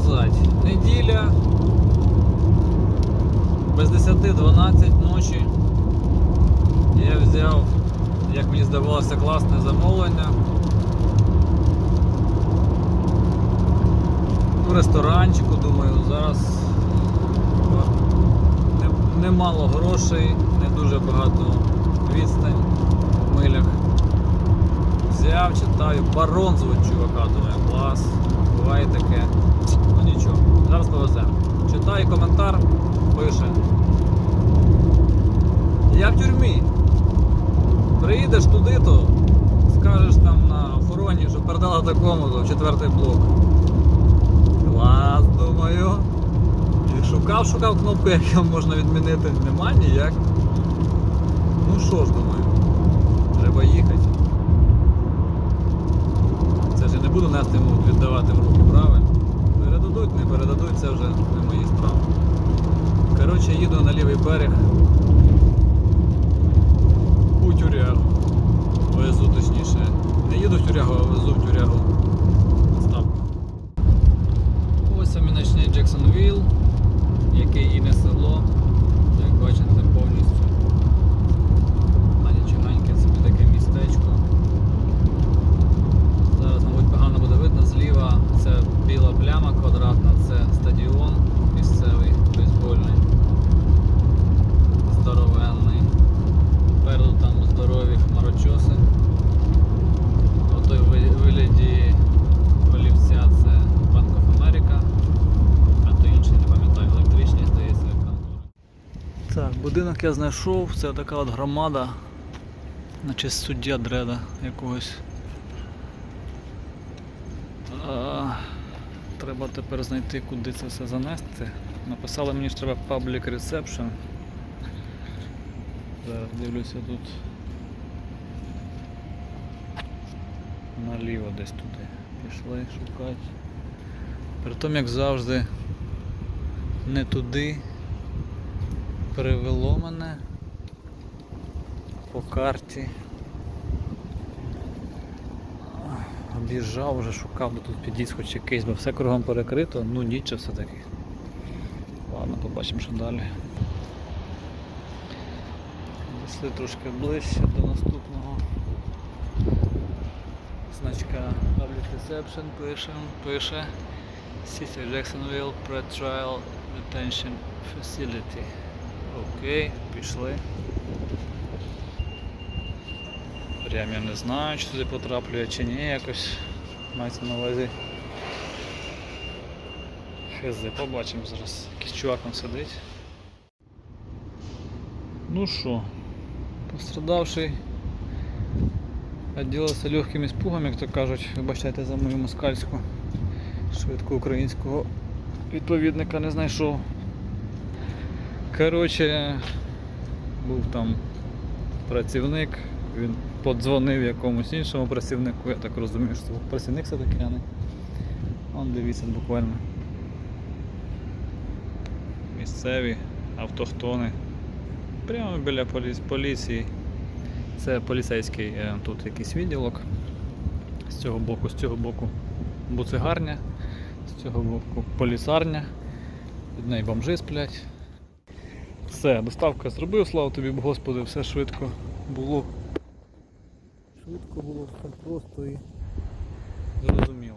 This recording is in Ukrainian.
сказати? Неділя. Без 10-12 ночі. Я взяв, як мені здавалося, класне замовлення. В ресторанчику, думаю, зараз не- немало грошей, не дуже багато відстань в милях. Взяв, читаю, барон звуть чувака, думаю, клас, буває таке. Ну нічого, зараз повеземо. Читаю коментар, пише. Я в тюрмі. Приїдеш туди, то скажеш там на охороні, що передала такому, то в четвертий блок. Клас, думаю. І шукав, шукав кнопку, як його можна відмінити. Нема ніяк. Ну що ж, думаю, треба їхати. Це йому віддавати в руки, правильно? Передадуть, не передадуть, це вже не мої справи. Коротше, їду на лівий берег у тюрягу. Везу точніше. Не їду в тюрягу, а везу в тюрягу Так, будинок я знайшов, це така от громада, наче суддя дреда якогось. А, треба тепер знайти, куди це все занести. Написали мені, що треба Public Reception. Зараз дивлюся тут. Наліво десь туди. Пішли шукати. Притом, як завжди, не туди привело мене по карті. Об'їжджав вже, шукав, де тут під'їзд хоч якийсь, бо все кругом перекрито, ну нічого все-таки. Ладно, побачимо, що далі. Пішли трошки ближче до наступного значка Public Reception пише, пише City Jacksonville Pre-Trial Detention Facility. Окей, пішли. Прям я не знаю, чи туди потраплю я чи ні, якось мається на увазі. Хз, побачимо зараз. Якийсь чувак там сидить. Ну що, пострадавший відділився легким іспугом, як то кажуть, вибачайте за мою москальську, швидко українського відповідника не знайшов. Коротше, був там працівник, він подзвонив якомусь іншому працівнику, я так розумію, що працівник все-таки, не. Он дивіться буквально. Місцеві, автохтони. Прямо біля полі- поліції. Це поліцейський е, тут якийсь відділок. З цього боку, з цього боку буцигарня, з цього боку полісарня. Від неї бомжи сплять. Все, доставка зробив, слава тобі, Господи, все швидко було. Швидко було все просто і зрозуміло.